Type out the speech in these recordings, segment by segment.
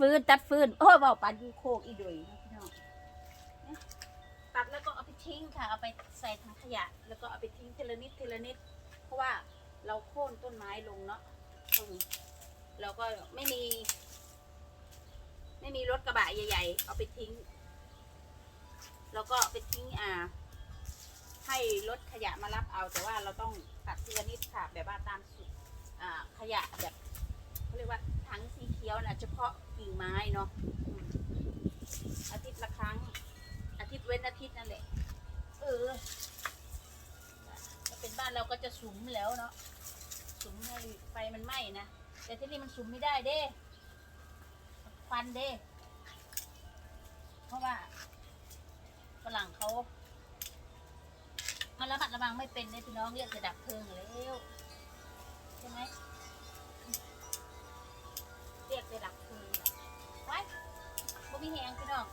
ฟืนตัดฟืนโอ้ยเบาปานยูโคกอีดุยพี่น้องเนี่ยตัดแล้วก็เอาไปทิ้งค่ะ เอาไปใส่ถังขยะ แล้วก็เอาไปทิ้งทีละนิดทีละนิด เพราะว่าเราโค่นต้นไม้ลงเนาะเราก็ไม่มี ไม่มีรถกระบะใหญ่ ๆ เอาไปทิ้ง แล้วก็ไปทิ้งอ่า ให้รถขยะมารับเอา แต่ว่าเราต้องตัดทีละนิดค่ะ แบบว่าตามสุดอ่าขยะแบบเขาเรียกว่า ถังสีเขียวนะเฉพาะกิ่งไม้เนาะอาทิตย์ละครั้ง อาทิตย์เว้นอาทิตย์นั่นแหละ เออถ้าเป็นบ้านเราก็จะสุมแล้วเนาะสุมให้ไฟมันไหม้นะ แต่ที่นี่มันสุมไม่ได้เด้ควันเด้ เพราะว่าฝรั่งเขามันระมัดระวังไม่เป็นเนี่ยพี่น้องเรียกจะดับเพลิงแล้วใช่ไหม เรียกจะดับเพลิงอะไว้บ่มีแรงพี่น้อง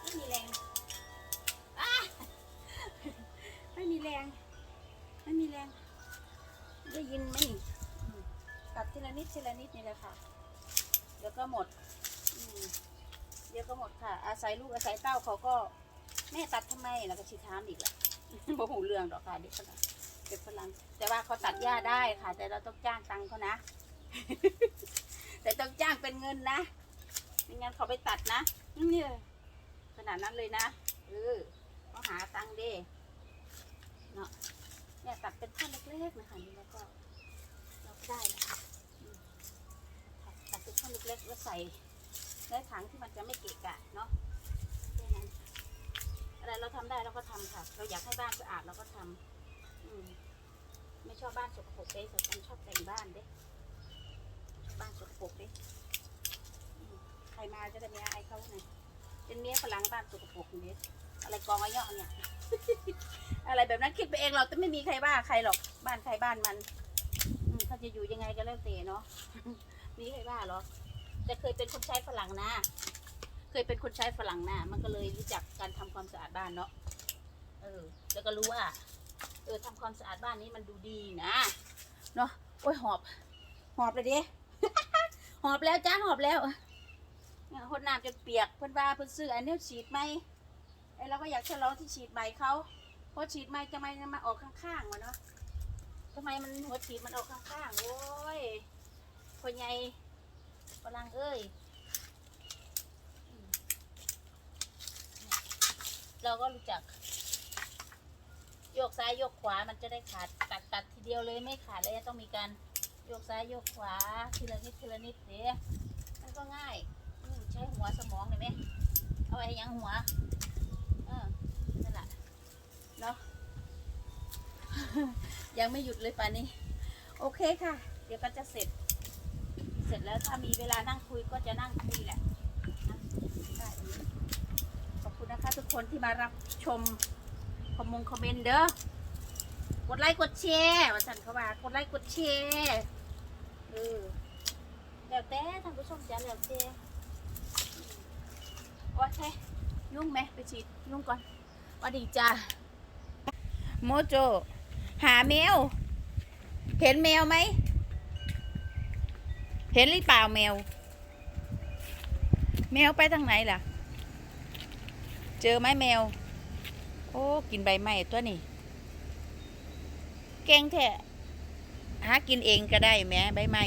ไม่มีแรงอ้าไม่มีแรง ไม่มีแรง ได้ยินไหมนี่ตัดทีละนิดทีละนิดนี่แหละค่ะ เดี๋ยวก็หมดอืเดี๋ยวก็หมดค่ะ อาศัยลูกอาศัยเต้าเขาก็แม่ตัดทำไมแล้วก็ชิถามอีกแหละบ่หูเรื่องดอกค่ะเด็กฝรั่งเด็กฝรั่งแต่ว่าเขาตัดหญ้าได้ค่ะ แต่เราต้องจ้างตังเขานะ แต่ต้องจ้างเป็นเงินนะไม่งั้นเขาไปตัดนะนี่ขนาดนั้นเลยนะเออเขาหาตังค์เด้เนาะเนี่ยตัดเป็นท่อนเล็กๆนะคะนี่แล้วก็เราก็ได้นะคะตัดเป็นท่อนเล็กๆแล้วใส่ในถังที่มันจะไม่เกะกะเนาะแค่นั้นอะไรเราทำได้เราก็ทำค่ะ เราอยากให้บ้านสะอาดเราก็ทำอืมไม่ชอบบ้านสกปรกเด้แต่ฉันชอบแต่งบ้านเด้ บบ้านสกปรกเด้อืมใครมาจะได้ไม่อายเขาไงเป็นเมียฝรั่งบ้านสกปรกเด้อะไรกองไอ้เยาะเนี่ย อะไรแบบนั้นคิดไปเองเราแต่ไม่มีใครว่าใครหรอก บ้านใครบ้านมันอืมเขาจะอยู่ยังไงก็แล้วแต่เนาะมีใครว่าหรอแต่เคยเป็นคนใช้ฝรั่งนะ เคยเป็นคนใช้ฝรั่งหน้ามันก็เลยรู้จักการทำความสะอาดบ้านเนาะ เออ แล้วก็รู้ว่า เออทำความสะอาดบ้านนี้มันดูดีนะ เนาะ โอ้ยหอบ หอบเลยดิ หอบแล้วจ้าหอบแล้วเนี่ยคนน้ำจนเปียกเพิ่อนว่าเพิ่อนซื้ออันนี้ฉีดไหมไอ้เราก็อยากฉลองที่ฉีดใหม่เขาเพราะฉีดใหม่จะไม่มาออกข้างๆวะเนาะทำไมมันหัวฉีดมันออกข้างๆโอ้ยคนใหญ่ฝรั่งเอ้ยเราก็รู้จัก โยกซ้ายโยกขวามันจะได้ขาดตัดตัดทีเดียวเลยไม่ขาดเลยต้องมีการ โยกซ้ายโยกขวาทีละนิดทีละนิดเดี๋ยวมันก็ง่ายใช้หัวสมองเลยไหมเอาไว้ยังหัว เออนั่นแหละเนาะยังไม่หยุดเลยป่านนี้ โอเคค่ะ เดี๋ยวก็จะเสร็จ เสร็จแล้วถ้ามีเวลานั่งคุยก็จะนั่งคุยแหละขอบคุณนะคะทุกคนที่มารับชมคอมมงคอมเมนต์เด้อกดไลค์กดแชร์ว่าสันเขาว่ากดไลค์กดแชร์ เออแล้วแต่ท่านผู้ชมจะแล้วแต่โอเคยุ่งไหมไปฉีดยุ่งก่อนสวัสดีจ้าโมโจ หาแมว เห็นแมวไหม เห็นหรือเปล่าแมว แมวไปทางไหนล่ะ เจอไหมแมว โอ้ กินใบไม้ตัวนี้เก่งแท้ หากินเองก็ได้แม่ใบไม้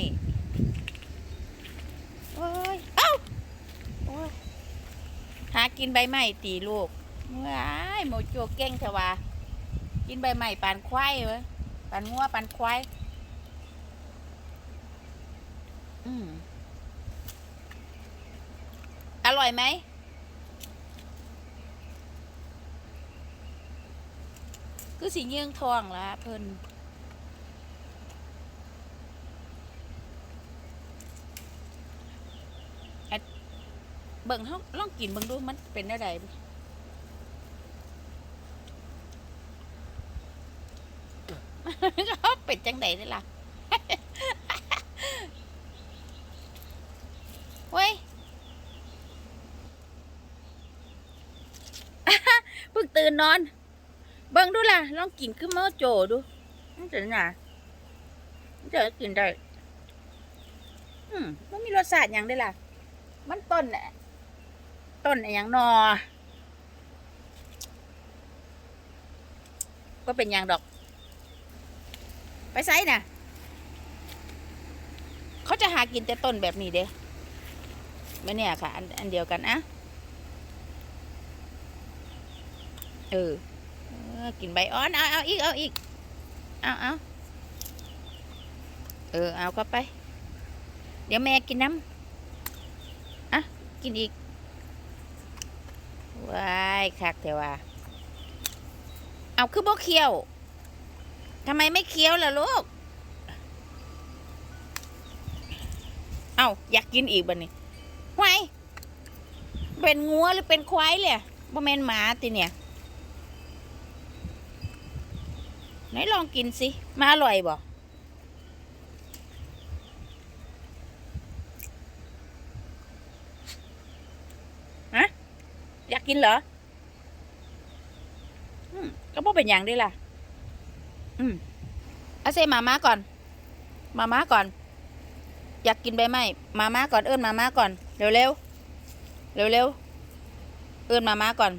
โอ้ยเอ้าโอ้ยหากินใบไม้ตีลูกว้ายโมโจเก่งเถอะวะกินใบไม้ปานควายเว้ยปานงัวปานควายอืมอร่อยไหมคือสีเยื่องทองละเพิ่น เบิ่งเฮาลองกินเบิ่งดูมันเป็นอะไรเขาเป็ดจังไดนี่ล่ะเว้ยเพิ่งตื่นนอน เบิ่งดูล่ะ ลองกินขึ้นมาโจดูมันจะน่ะมันจะกินได้ อืมมันมีรสชาติหยังได้ล่ะ มันต้นน่ะ ต้นอย่างนอก็เป็นอย่างดอก ไปไซน่ะ เขาจะหากินแต่ต้นแบบนี้เด้ไม่เนี่ยค่ะ อันอันเดียวกันอะเออกินใบอ่อนเอาเอาอีกเอาอีกเอาเอาเออเอาก็ไป เดี๋ยวแม่กินน้ำอะกินอีก ว้ายคักแต่ว่า เอาคือบ่เคี้ยวทำไมไม่เคี้ยวล่ะลูก เอาอยากกินอีกบันนี้ไว้เป็นงัวหรือเป็นควายเลยบ่แมนหมาติเนี่ย ไหนลองกินสิ มาอร่อยบ่ ฮะ อยากกินเหรออืมก็บ่เป็นอย่างเด้ล่ะ อืมเอาเซมาม่าก่อน มาม่าก่อน อยากกินใบไม้มาม่าก่อนเอิ้นมาม่าก่อนเร็วเร็วเร็วเร็วๆเอิ้นมาม่าก่อน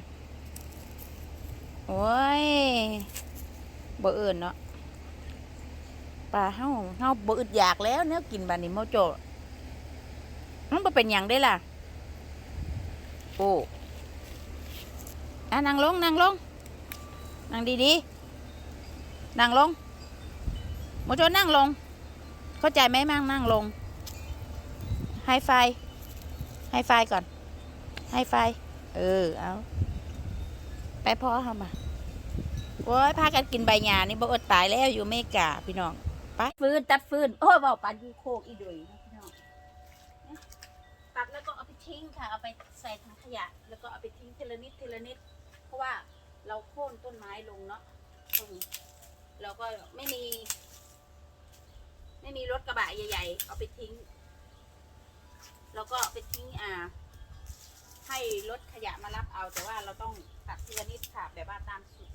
โอ้ยบ่เอิ้นเนาะปลาเฮาเฮาบ่อึดอยากแล้วเนื้อกินบาดนี้โมโจมันบ่เป็นหยังได้ล่ะ โอ้ อะนั่งลงนั่งลงนั่งดีๆนั่งลงโมโจนั่งลง เข้าใจไหมมั่งนั่งลงไฮไฟไฮไฟก่อนไฮไฟเออเอาไปพ่อเขามาโอ้ยพากันกินใบหญ้านี่บ่อดตายแล้วอยู่เมกาพี่น้องไปฟืนตัดฟืนโอ้เบาปันยูโคกอีดุยพี่น้องตัดแล้วก็เอาไปทิ้งค่ะเอาไปใส่ถังขยะ แล้วก็เอาไปทิ้งทีละนิดทีละนิด เพราะว่าเราโค่นต้นไม้ลงเนาะเราก็ไม่มี ไม่มีรถกระบะใหญ่ ๆ เอาไปทิ้ง แล้วก็ไปทิ้งอ่า ให้รถขยะมารับเอา แต่ว่าเราต้องตัดทีละนิดค่ะแบบว่าตามสุด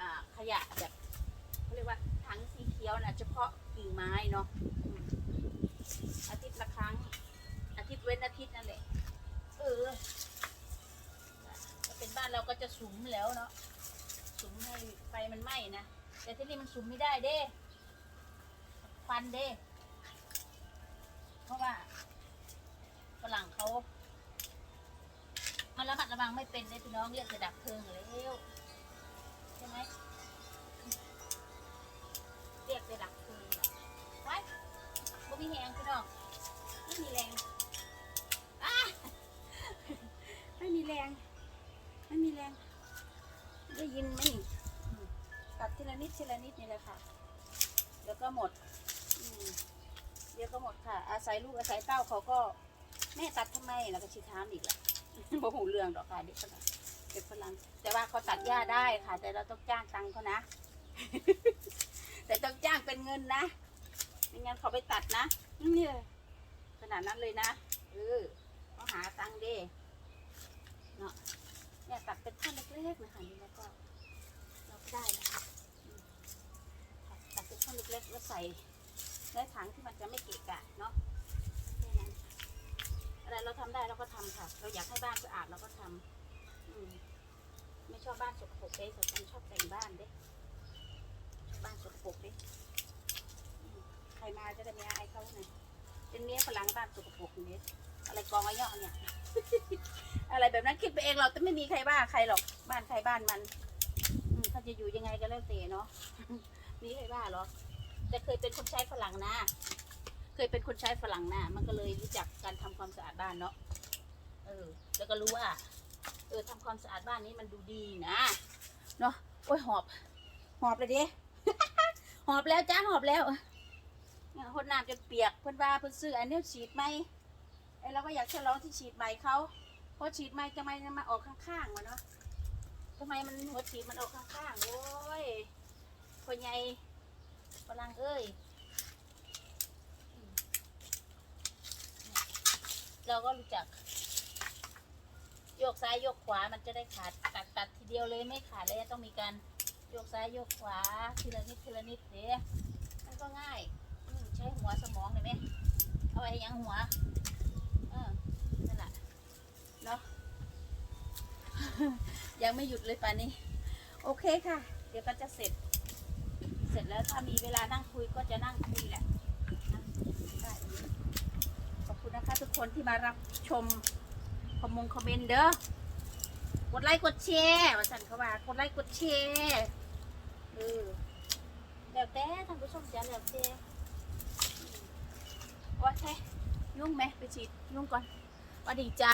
อ่า ขยะแบบเขาเรียกว่าถังสีเขียวนะเฉพาะกิ่งไม้เนาะอาทิตย์ละครั้ง อาทิตย์เว้นอาทิตย์นั่นแหละเออ บ้านเราก็จะสุมแล้วเนาะสุมให้ไฟมันไหม้นะ แต่ที่นี่มันสุมไม่ได้เด้ควันเด้ เพราะว่าฝรั่งเขามันระมัดระวังไม่เป็นเลยพี่น้องเรียกจะดับเพลิงแล้วใช่ไหมเรียกจะดับเพลิงไว้บ่มีแรงพี่น้องไม่มีแรงอ้าไม่มีแรงไม่มีแรง ได้ยินไหมนี่ตัดทีละนิดทีละนิดนี่แหละค่ะ เดี๋ยวก็หมดอเดี๋ยวก็หมดค่ะ อาศัยลูกอาศัยเต้าเขาก็แม่ตัดทำไมแล้วก็ชิถามอีกแหละบ่หูเรื่องดอกค่ะเด็กฝรั่งเด็กฝรั่งแต่ว่าเขาตัดหญ้าได้ค่ะ แต่เราต้องจ้างตังเขานะ แต่ต้องจ้างเป็นเงินนะไม่งั้นเขาไปตัดนะนี่เลยขนาดนั้นเลยนะเออต้องหาตังเด้เนาะเนี่ยตัดเป็นท่อนเล็กๆนะคะนี่แล้วก็เราก็ได้นะคะอืมค่ะตัดเป็นท่อนเล็กๆแล้วใส่ในถังที่มันจะไม่เกะกะเนาะแค่นั้นอะไรเราทำได้เราก็ทำค่ะ เราอยากให้บ้านสะอาดเราก็ทำอืมไม่ชอบบ้านสกปรกเด้ฉันชอบแต่งบ้านเด้ชอบบ้านสกปรกเด้ใครมาจะได้ไม่อายเขาไงเป็นเมียฝรั่งบ้านสกปรกเนี่ย อะไรกองไอ้เยาะเนี่ย อะไรแบบนั้นคิดไปเองเราแต่ไม่มีใครว่าใครหรอกบ้านใครบ้านมันอืมเขาจะอยู่ยังไงก็แล้วแต่เนาะ มีใครว่าหรอแต่เคยเป็นคนใช้ฝรั่งนะ เคยเป็นคนใช้ฝรั่งนะมันก็เลยรู้จักการทำความสะอาดบ้านเนาะ เออ แล้วก็รู้ว่า เออทำความสะอาดบ้านนี้มันดูดีนะ เนาะ โอ้ยหอบ หอบเลยดิ หอบแล้วจ้าหอบแล้วเนี่ยคนน้ำจนเปียกเพิ่นว่าเพิ่นซื้ออันนี้ฉีดไหม อ้เราก็อยากฉลองที่ฉีดใหม่เขาเพราะฉีดใหม่จะไม่มาออกข้างๆวะเนาะทำไมมันหัวฉีดมันออกข้างๆโอ้ยคนใหญ่ฝรั่งเอ้ยเราก็รู้จัก โยกซ้ายโยกขวามันจะได้ขาดตัดตัดทีเดียวเลยไม่ขาดเลยต้องมีการโยกซ้ายโยกขวาทีละนิดทีละนิดเด้มันก็ง่ายใช้หัวสมองเห็นไหมเอาไว้ยังหัวเออนั่นแหละ ยังไม่หยุดเลยป่านนี้ โอเคค่ะ เดี๋ยวก็จะเสร็จ เสร็จแล้วถ้ามีเวลานั่งคุยก็จะนั่งคุยแหละขอบคุณนะคะทุกคนที่มารับชมคอมมงคอมเมนต์เด้อกดไลค์กดแชร์ว่าสันเขาว่ากดไลค์กดแชร์เออแล้วแต่ท่านผู้ชมจะแล้วแต่อืมว่าใช่ยุ่งไหมไปฉีดยุ่งก่อนวัสดีจ้า